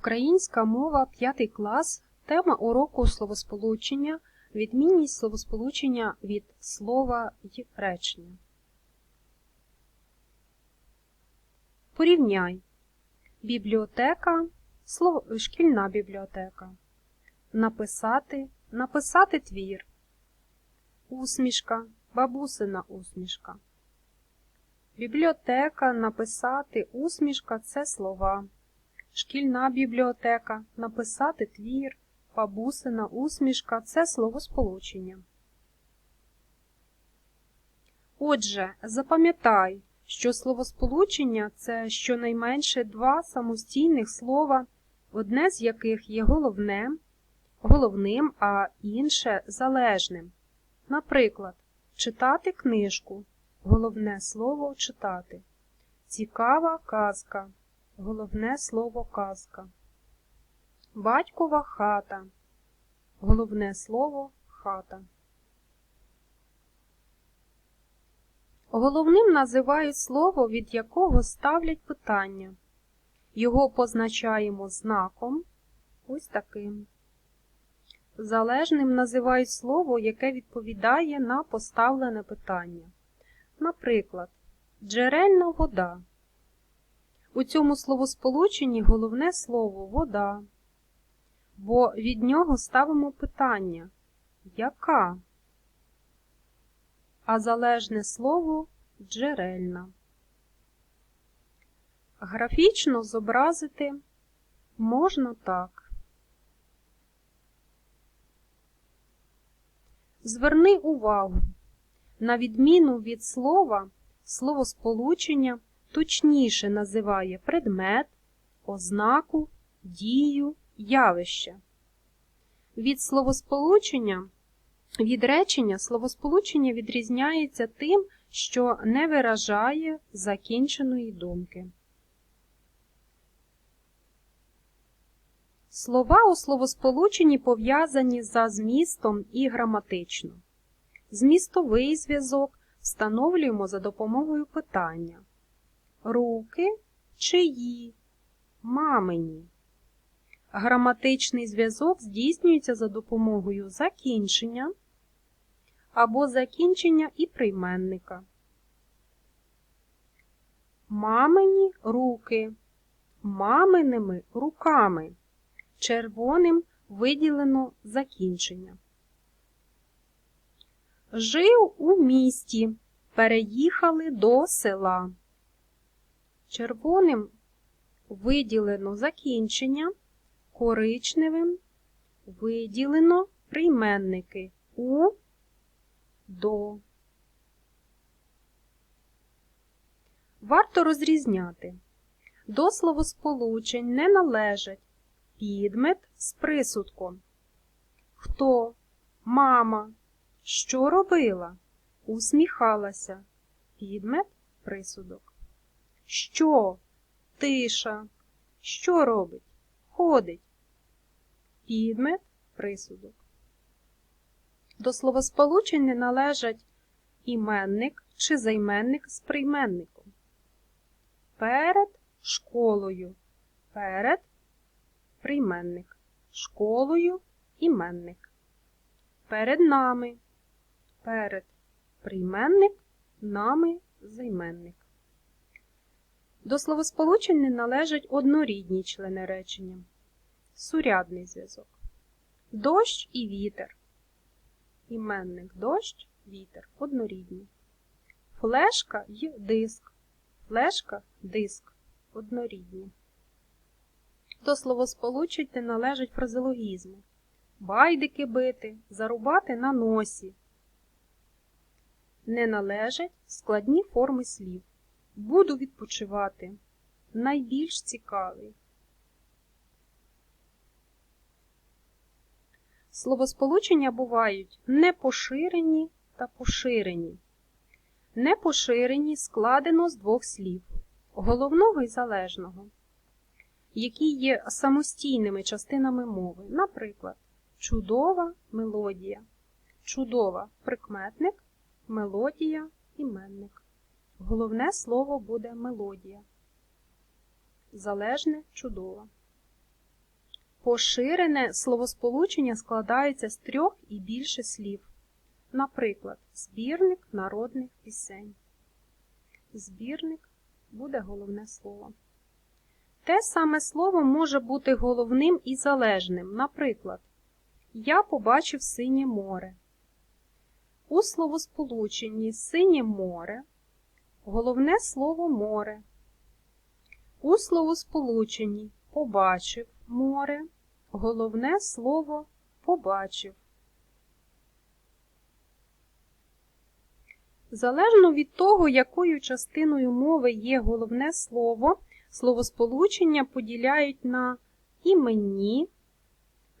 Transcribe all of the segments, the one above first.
Українська мова 5 клас. Тема уроку словосполучення. Відмінність словосполучення від слова й речення. Порівняй. Бібліотека. Шкільна бібліотека. Написати. Написати твір. Усмішка. Бабусина усмішка. Бібліотека, написати, усмішка це слова. Шкільна бібліотека, написати твір, бабусина усмішка це словосполучення. Отже, запам'ятай, що словосполучення це щонайменше два самостійних слова, одне з яких є головне, головним, а інше залежним. Наприклад, читати книжку. Головне слово читати. Цікава казка. Головне слово казка. Батькова хата. Головне слово хата. Головним називають слово, від якого ставлять питання. Його позначаємо знаком ось таким. Залежним називають слово, яке відповідає на поставлене питання. Наприклад, джерельна вода. У цьому словосполученні головне слово вода, бо від нього ставимо питання яка? А залежне слово джерельна. Графічно зобразити можна так. Зверни увагу. На відміну від слова, словосполучення точніше називає предмет, ознаку, дію, явище. Від словосполучення, від речення словосполучення відрізняється тим, що не виражає закінченої думки. Слова у словосполученні пов'язані за змістом і граматично. Змістовий зв'язок встановлюємо за допомогою питання. Руки чиї? Мамині. Граматичний зв'язок здійснюється за допомогою закінчення або закінчення і прийменника. Мамині руки. Маминими руками. Червоним виділено закінчення. Жив у місті, переїхали до села. Червоним виділено закінчення, коричневим виділено прийменники у до. Варто розрізняти. До словосполучень не належать підмет з присудком. Хто? Мама. Що робила? Усміхалася. Підмет присудок. Що? Тиша. Що робить? Ходить. Підмет присудок. До словосполучень не належать іменник чи займенник з прийменником. Перед школою. Перед прийменник. Школою іменник. Перед нами. Перед прийменник, нами займенник. До словосполучень не належать однорідні члени речення. Сурядний зв'язок. Дощ і вітер. Іменник дощ, вітер однорідні. Флешка й диск. Флешка диск однорідні. До словосполучень не належать фразеологізми. Байдики бити, зарубати на носі. Не належать складні форми слів. Буду відпочивати. Найбільш цікавий. Словосполучення бувають непоширені та поширені. Непоширені складено з двох слів головного і залежного, які є самостійними частинами мови. Наприклад, чудова мелодія, чудова прикметник, мелодія іменник. Головне слово буде мелодія. Залежне чудова. Поширене словосполучення складається з трьох і більше слів. Наприклад, збірник народних пісень. Збірник буде головне слово. Те саме слово може бути головним і залежним. Наприклад, я побачив синє море. У словосполученні синє море головне слово море. У словосполученні побачив море головне слово побачив. Залежно від того, якою частиною мови є головне слово, словосполучення поділяють на іменні,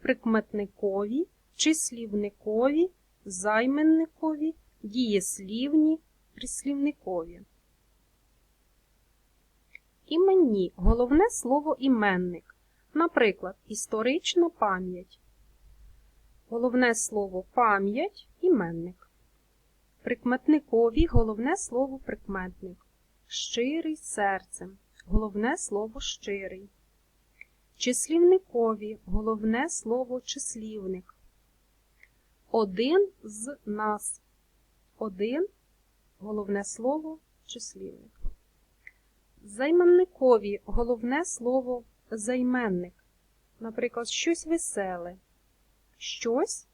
прикметникові, числівникові, займенникові, дієслівні, прислівникові. Іменні головне слово іменник. Наприклад, історична пам'ять. Головне слово пам'ять іменник. Прикметникові головне слово прикметник. Щирий серцем. Головне слово щирий. Числівникові головне слово числівник. Один з нас. Один головне слово числівник. Займенникові головне слово займенник. Наприклад, щось веселе. Щось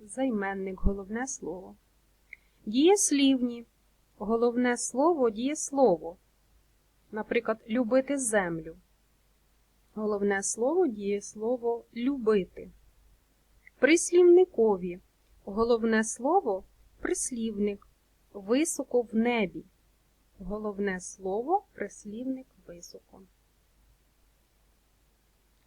займенник головне слово. Дієслівні. Головне слово дієслово. Наприклад, любити землю. Головне слово дієслово любити. Прислівникові. Головне слово прислівник. Високо в небі. Головне слово прислівник високо.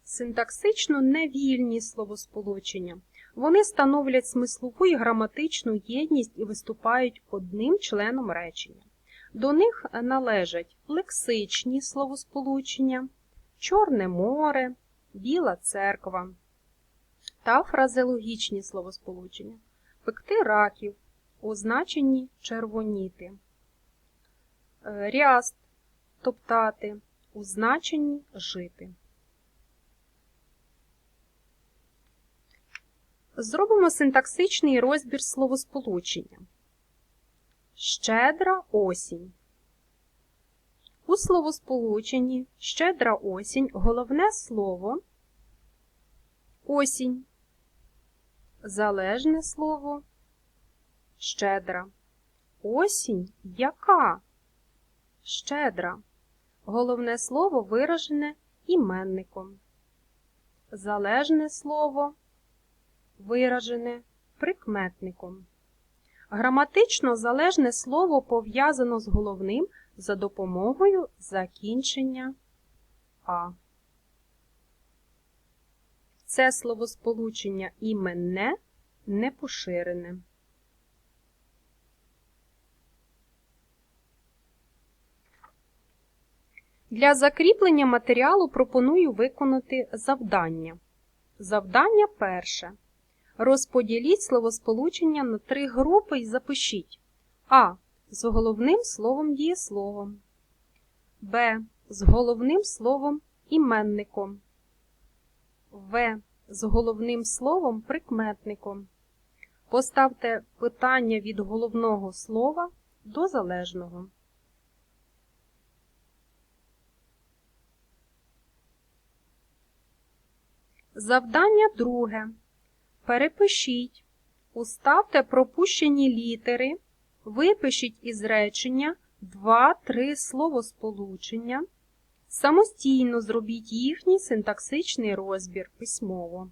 Синтаксично невільні словосполучення. Вони становлять смислову і граматичну єдність і виступають одним членом речення. До них належать лексичні словосполучення, Чорне море, Біла церква та фразеологічні словосполучення, пекти раків, означені червоніти, е, ряст, топтати, у значенні жити. Зробимо синтаксичний розбір словосполучення. Щедра осінь. У словосполученні щедра осінь головне слово осінь. Залежне слово щедра. Осінь яка? Щедра. Головне слово виражене іменником. Залежне слово виражене прикметником. Граматично залежне слово пов'язано з головним за допомогою закінчення А. Це словосполучення іменне не поширене. Для закріплення матеріалу пропоную виконати завдання. Завдання перше. Розподіліть словосполучення на три групи і запишіть А. З головним словом дієсловом, Б. З головним словом іменником, В. З головним словом прикметником. Поставте питання від головного слова до залежного. Завдання друге. Перепишіть, уставте пропущені літери, випишіть із речення 2-3 словосполучення, самостійно зробіть їхній синтаксичний розбір письмово.